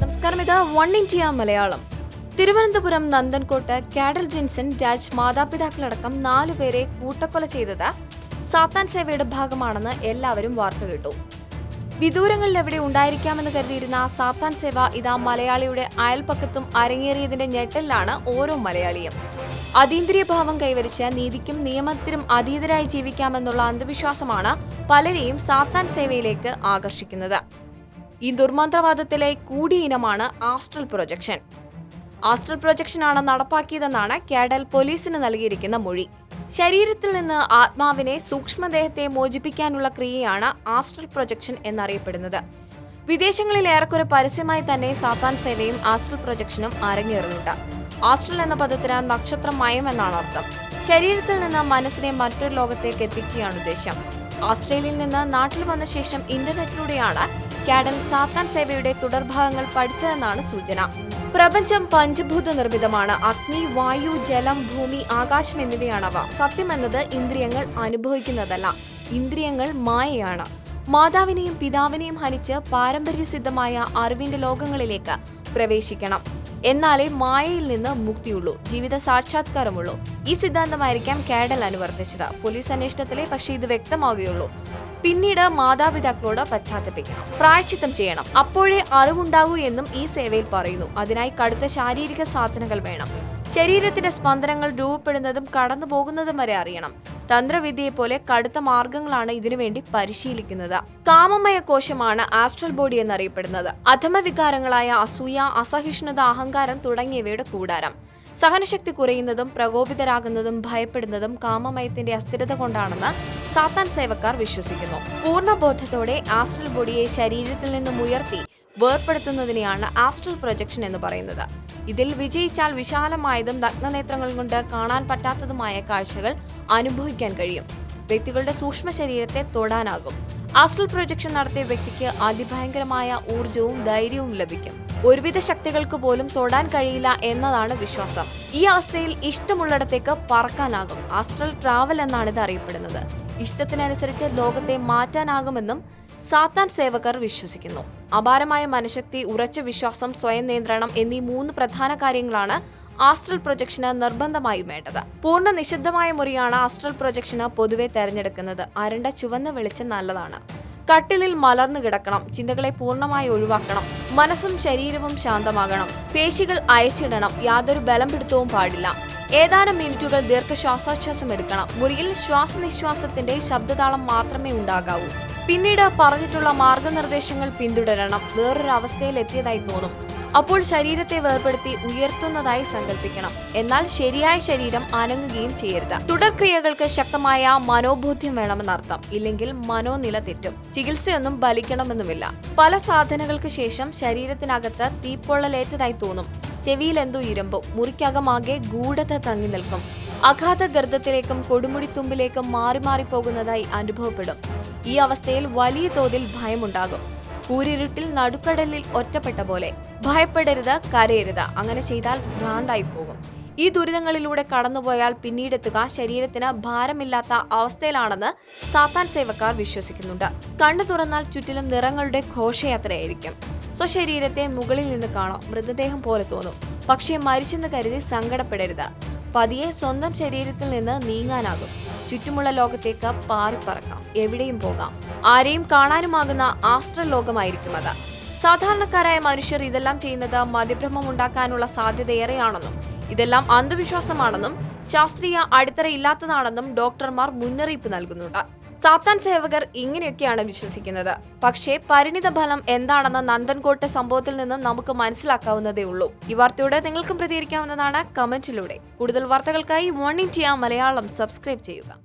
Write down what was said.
നമസ്കാരം. ഇത് one India Malayalam. Thiruvananthapuram Nanthancode Cadell Jeanson Raj മാതാപിതാക്കളടക്കം നാലുപേരെ കൂട്ടക്കൊല ചെയ്തത് സാത്താൻ സേവയുടെ ഭാഗമാണെന്ന് എല്ലാവരും വാർത്ത കേട്ടു. വിദൂരങ്ങളിൽ എവിടെ ഉണ്ടായിരിക്കാമെന്ന് കരുതിയിരുന്ന സാത്താൻ സേവ ഇതാ മലയാളിയുടെ അയൽപ്പക്കത്തും അരങ്ങേറിയതിന്റെ ഞെട്ടലിലാണ് ഓരോ മലയാളിയും. അതീന്ദ്രിയ ഭാവം കൈവരിച്ച് നീതിക്കും നിയമത്തിനും അതീതരായി ജീവിക്കാമെന്നുള്ള അന്ധവിശ്വാസമാണ് പലരെയും സാത്താൻ സേവയിലേക്ക് ആകർഷിക്കുന്നത്. ഈ ദുർമന്ത്രവാദത്തിലെ കൂടിയ ഇനമാണ് ആസ്ട്രൽ പ്രൊജക്ഷൻ. ആസ്ട്രൽ പ്രൊജക്ഷനാണ് നടപ്പാക്കിയതെന്നാണ് കാഡൽ പോലീസിന് നൽകിയിരിക്കുന്ന മൊഴി. ശരീരത്തിൽ നിന്ന് ആത്മാവിനെ സൂക്ഷ്മദേഹത്തെ മോചിപ്പിക്കാനുള്ള ക്രിയയാണ് ആസ്ട്രൽ പ്രൊജക്ഷൻ എന്നറിയപ്പെടുന്നത്. വിദേശങ്ങളിൽ ഏറെക്കുറെ പരസ്യമായി തന്നെ സാത്താൻ സേവയും ആസ്ട്രൽ പ്രൊജക്ഷനും അരങ്ങേറുന്നുണ്ട്. ആസ്ട്രൽ എന്ന പദത്തിന് നക്ഷത്രമയം എന്നാണ് അർത്ഥം. ശരീരത്തിൽ നിന്ന് മനസ്സിനെ മറ്റൊരു ലോകത്തേക്ക് എത്തിക്കുകയാണ് ഉദ്ദേശം ഓസ്ട്രേലിയയിൽ നിന്ന് നാട്ടിൽ വന്ന ശേഷം ഇന്റർനെറ്റിലൂടെയാണ് കാഡൽ സാത്താൻ സേവയുടെ തുടർഭാഗങ്ങൾ പഠിച്ചതെന്നാണ് സൂചന. പ്രപഞ്ചം പഞ്ചഭൂത നിർമ്മിതമാണ് അഗ്നി വായു ജലം ഭൂമി ആകാശം എന്നിവയാണവ. സത്യമെന്നത് ഇന്ദ്രിയങ്ങൾ അനുഭവിക്കുന്നതല്ല. ഇന്ദ്രിയങ്ങൾ മായയാണ്. മാതാവിനെയും പിതാവിനെയും ഹനിച്ച് പാരമ്പര്യസിദ്ധമായ അറിവിന്റെ ലോകങ്ങളിലേക്ക് പ്രവേശിക്കണം. എന്നാലേ മായയിൽ നിന്ന് മുക്തിയുള്ളൂ. ജീവിത സാക്ഷാത്കാരമുള്ളൂ. ഈ സിദ്ധാന്തമായിരിക്കാം കാഡൽ അനുവർത്തിച്ചത്. പോലീസ് അന്വേഷണത്തിലെ പക്ഷേ ഇത് വ്യക്തമാകുകയുള്ളൂ പിന്നീട് മാതാപിതാക്കളോട് പശ്ചാത്തപിക്കണം പ്രായച്ചിത്തം ചെയ്യണം. അപ്പോഴേ അറിവുണ്ടാകൂ എന്നും ഈ സേവയിൽ പറയുന്നു. അതിനായി കടുത്ത ശാരീരിക സാധനങ്ങൾ വേണം. ശരീരത്തിന്റെ സ്പന്ദനങ്ങൾ രൂപപ്പെടുന്നതും കടന്നു പോകുന്നതും വരെ അറിയണം. തന്ത്രവിദ്യയെ പോലെ കടുത്ത മാർഗങ്ങളാണ് ഇതിനുവേണ്ടി പരിശീലിക്കുന്നത്. കാമമയ കോശമാണ് ആസ്ട്രൽ ബോഡി എന്നറിയപ്പെടുന്നത്. അധമവികാരങ്ങളായ അസൂയ അസഹിഷ്ണുത അഹങ്കാരം തുടങ്ങിയവയുടെ കൂടാരം. സഹനശക്തി കുറയുന്നതും പ്രകോപിതരാകുന്നതും ഭയപ്പെടുന്നതും കാമമയത്തിന്റെ അസ്ഥിരത കൊണ്ടാണെന്ന് സാത്താൻ സേവക്കാർ വിശ്വസിക്കുന്നു. പൂർണബോധത്തോടെ ആസ്ട്രൽ ബോഡിയെ ശരീരത്തിൽ നിന്നും ഉയർത്തി വേർപ്പെടുത്തുന്നതിനെയാണ് ആസ്ട്രൽ പ്രൊജക്ഷൻ എന്ന് പറയുന്നത്. ഇതിൽ വിജയിച്ചാൽ വിശാലമായതും നഗ്നനേത്രങ്ങൾ കൊണ്ട് കാണാൻ പറ്റാത്തതുമായ കാഴ്ചകൾ അനുഭവിക്കാൻ കഴിയും. വ്യക്തികളുടെ സൂക്ഷ്മ ശരീരത്തെ തൊടാനാകും. ആസ്ട്രൽ പ്രൊജക്ഷൻ നടത്തിയ വ്യക്തിക്ക് അതിഭയങ്കരമായ ഊർജവും ധൈര്യവും ലഭിക്കും. ഒരുവിധ ശക്തികൾക്ക് പോലും തൊടാൻ കഴിയില്ല എന്നതാണ് വിശ്വാസം. ഈ അവസ്ഥയിൽ ഇഷ്ടമുള്ളിടത്തേക്ക് പറക്കാനാകും. ആസ്ട്രൽ ട്രാവൽ എന്നാണ് ഇത് അറിയപ്പെടുന്നത്. ഇഷ്ടത്തിനനുസരിച്ച് ലോകത്തെ മാറ്റാനാകുമെന്നും സാത്താൻ സേവകർ വിശ്വസിക്കുന്നു. അപാരമായ മനഃശക്തി ഉറച്ച വിശ്വാസം സ്വയം നിയന്ത്രണം എന്നീ മൂന്ന് പ്രധാന കാര്യങ്ങളാണ് ആസ്ട്രൽ പ്രൊജക്ഷന് നിർബന്ധമായും വേണ്ടത്. പൂർണ നിശബ്ദമായ മുറിയാണ് ആസ്ട്രൽ പ്രൊജക്ഷന് പൊതുവെ തെരഞ്ഞെടുക്കുന്നത്. അരണ്ട ചുവന്ന വെളിച്ചം നല്ലതാണ്. കട്ടിലിൽ മലർന്നു കിടക്കണം. ചിന്തകളെ പൂർണമായി ഒഴിവാക്കണം. മനസ്സും ശരീരവും ശാന്തമാകണം. പേശികൾ അയച്ചിടണം. യാതൊരു ബലം പിടുത്തവും പാടില്ല. ഏതാനും മിനിറ്റുകൾ ദീർഘശ്വാസോച്ഛ്വാസം എടുക്കണം. മുറിയിൽ ശ്വാസനിശ്വാസത്തിന്റെ ശബ്ദതാളം മാത്രമേ ഉണ്ടാകാവൂ. പിന്നീട് പറഞ്ഞിട്ടുള്ള മാർഗനിർദ്ദേശങ്ങൾ പിന്തുടരണം. വേറൊരു എത്തിയതായി തോന്നും. അപ്പോൾ ശരീരത്തെ വേർപെടുത്തി ഉയർത്തുന്നതായി സങ്കല്പിക്കണം എന്നാൽ ശരിയായ ശരീരം അനങ്ങുകയും ചെയ്യരുത്. തുടർക്രിയകൾക്ക് ശക്തമായ മനോബോധ്യം വേണമെന്നർത്ഥം. ഇല്ലെങ്കിൽ മനോനില തെറ്റും. ചികിത്സയൊന്നും ബലിക്കണമെന്നുമില്ല പല സാധനങ്ങൾക്ക് ശേഷം ശരീരത്തിനകത്ത് തീപ്പൊള്ളലേറ്റതായി തോന്നും. ചെവിയിൽ എന്തോ ഇരമ്പും മുറിക്കകമാകെ ഗൂഢത തങ്ങി നിൽക്കും. അഗാധ ഗർദ്ദത്തിലേക്കും കൊടുമുടിത്തുമ്പിലേക്കും മാറി മാറി പോകുന്നതായി അനുഭവപ്പെടും. ഈ അവസ്ഥയിൽ വലിയ തോതിൽ ഭയമുണ്ടാകും. കൂരിരുട്ടിൽ നടുക്കടലിൽ ഒറ്റപ്പെട്ട പോലെ. ഭയപ്പെടരുത് കരയരുത്. അങ്ങനെ ചെയ്താൽ ഭ്രാന്തായി പോകും. ഈ ദുരിതങ്ങളിലൂടെ കടന്നുപോയാൽ പിന്നീടെത്തുക ശരീരത്തിന് ഭാരമില്ലാത്ത അവസ്ഥയിലാണെന്ന് സാത്താൻ സേവക്കാർ വിശ്വസിക്കുന്നുണ്ട്. കണ്ണു തുറന്നാൽ ചുറ്റിലും നിറങ്ങളുടെ ഘോഷയാത്രയായിരിക്കും. സ്വശരീരത്തെ മുകളിൽ നിന്ന് കാണാം. മൃതദേഹം പോലെ തോന്നും. പക്ഷേ മരിച്ചെന്ന് കരുതി സങ്കടപ്പെടരുത്. പതിയെ സ്വന്തം ശരീരത്തിൽ നിന്ന് നീങ്ങാനാകും. ചുറ്റുമുള്ള ലോകത്തേക്ക് പാറിപ്പറക്കാം. എവിടെയും പോകാം. ആരെയും കാണാനുമാകുന്ന ആസ്ത്രലോകമായിരിക്കും അത്. സാധാരണക്കാരായ മനുഷ്യർ ഇതെല്ലാം ചെയ്യുന്നത് മതിഭ്രമം ഉണ്ടാക്കാനുള്ള സാധ്യത ഏറെയാണെന്നും ഇതെല്ലാം അന്ധവിശ്വാസമാണെന്നും ശാസ്ത്രീയ അടിത്തറ ഇല്ലാത്തതാണെന്നും ഡോക്ടർമാർ മുന്നറിയിപ്പ് നൽകുന്നുണ്ട്. സാത്താൻ സേവകർ ഇങ്ങനെയൊക്കെയാണ് വിശ്വസിക്കുന്നത്. പക്ഷേ പരിണിത ഫലം എന്താണെന്ന് നന്ദൻകോട്ടെ സംഭവത്തിൽ നിന്ന് നമുക്ക് മനസ്സിലാക്കാവുന്നതേ ഉള്ളൂ. ഈ വാർത്തയോട് നിങ്ങൾക്കും പ്രതികരിക്കാവുന്നതാണ് കമന്റിലൂടെ കൂടുതൽ വാർത്തകൾക്കായി മോർണിംഗ് ചെയ്യാം മലയാളം സബ്സ്ക്രൈബ് ചെയ്യുക.